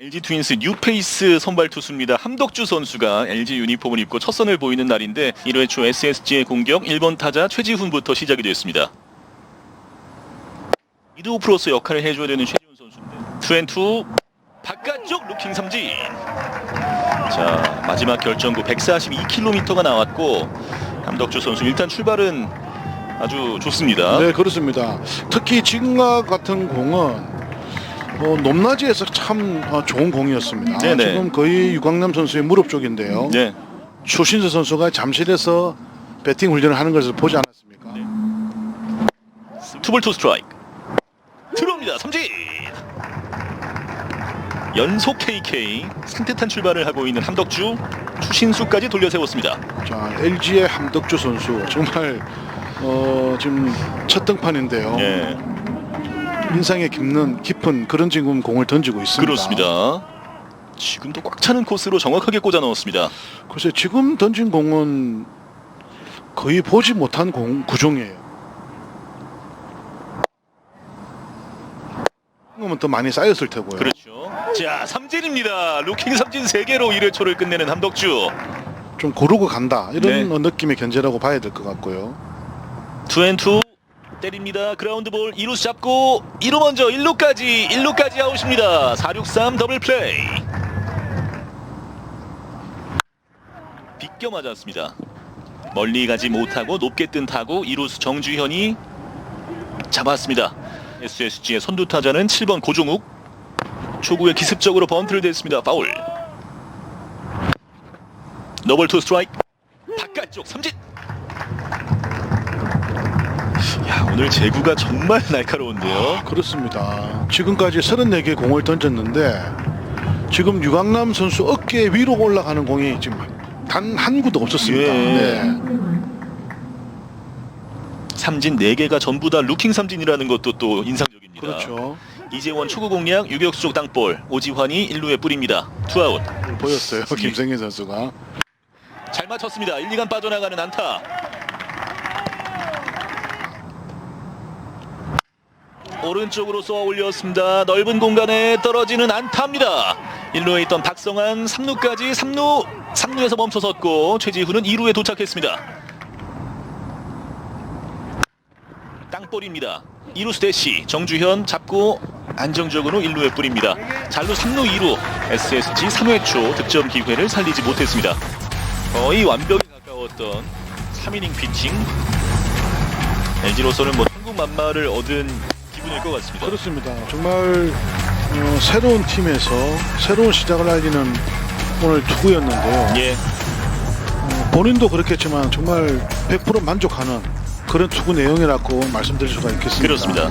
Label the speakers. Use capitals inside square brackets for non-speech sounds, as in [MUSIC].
Speaker 1: LG 트윈스 뉴페이스 선발 투수입니다. 함덕주 선수가 LG 유니폼을 입고 첫 선을 보이는 날인데 1회 초 SSG의 공격 1번 타자 최지훈부터 시작이 됐습니다. 이두 프로스 역할을 해줘야 되는 최지훈 선수인데 투앤투 바깥쪽 루킹 삼진 자 마지막 결정구 142km가 나왔고 함덕주 선수 일단 출발은 아주 좋습니다.
Speaker 2: 네 그렇습니다. 특히 지금과 같은 공은 어, 높낮이에서 참 어, 좋은 공이었습니다.
Speaker 1: 네네.
Speaker 2: 지금 거의 유광남 선수의 무릎 쪽인데요.
Speaker 1: 네.
Speaker 2: 추신수 선수가 잠실에서 배팅 훈련을 하는 것을 보지 않았습니까?
Speaker 1: 네. 투볼 투 스트라이크 들어옵니다 삼진 연속 KK 산뜻한 출발을 하고 있는 함덕주 추신수까지 돌려 세웠습니다
Speaker 2: 자 LG의 함덕주 선수 정말 어, 지금 첫 등판인데요.
Speaker 1: 예
Speaker 2: 인상에 깊는 깊은 그런 지금 공을 던지고 있습니다.
Speaker 1: 그렇습니다 지금도 꽉 차는 코스로 정확하게 꽂아 넣었습니다
Speaker 2: 글쎄 지금 던진 공은 거의 보지 못한 공 구종이에요. 그러면 더 많이 쌓였을 테고요.
Speaker 1: 그렇죠 자 삼진입니다 루킹 삼진 3개로 1회 초를 끝내는 함덕주
Speaker 2: 좀 고르고 간다 이런
Speaker 1: 네.
Speaker 2: 느낌의 견제라고 봐야 될 것 같고요.
Speaker 1: 투앤투 때립니다. 그라운드 볼 2루 잡고 2루 먼저 1루까지 1루까지 아웃입니다. 463 더블 플레이. 비껴 맞았습니다. 멀리 가지 못하고 높게 뜬 타구 2루수 정주현이 잡았습니다. SSG의 선두 타자는 7번 고종욱. 초구에 기습적으로 번트를 댔습니다. 파울. 더블 투 스트라이크. 바깥쪽 삼진 오늘 제구가 정말 [LAUGHS] 날카로운데요.
Speaker 2: 그렇습니다. 지금까지 34개 공을 던졌는데 지금 유강남 선수 어깨 위로 올라가는 공이 지금 단 한 구도 없었습니다.
Speaker 1: 예.
Speaker 2: 네.
Speaker 1: 삼진 4개가 전부 다 루킹 삼진이라는 것도 또 인상적입니다.
Speaker 2: 그렇죠.
Speaker 1: 이재원 초구 공략 유격수 쪽 땅볼 오지환이 1루에 뿌립니다. 투아웃.
Speaker 2: 보였어요. 김생현 선수가.
Speaker 1: 잘 맞췄습니다. 1, 2간 빠져나가는 안타. 오른쪽으로 쏘아 올렸습니다. 넓은 공간에 떨어지는 안타입니다. 1루에 있던 박성환 3루까지 3루 3루에서 멈춰섰고 최지훈은 2루에 도착했습니다. 땅볼입니다. 2루 스테시 정주현 잡고 안정적으로 1루에 뿌립니다. 잘루 3루 2루 SSG 3회 초 득점 기회를 살리지 못했습니다. 거의 완벽에 가까웠던 3이닝 피칭 LG로서는 뭐 한국 만마를 얻은 기분일 것 같습니다.
Speaker 2: 그렇습니다. 정말 어, 새로운 팀에서 새로운 시작을 알리는 오늘 투구였는데요.
Speaker 1: 예,
Speaker 2: 어, 본인도 그렇겠지만 정말 100% 만족하는 그런 투구 내용이라고 말씀드릴 수가 있겠습니다.
Speaker 1: 그렇습니다.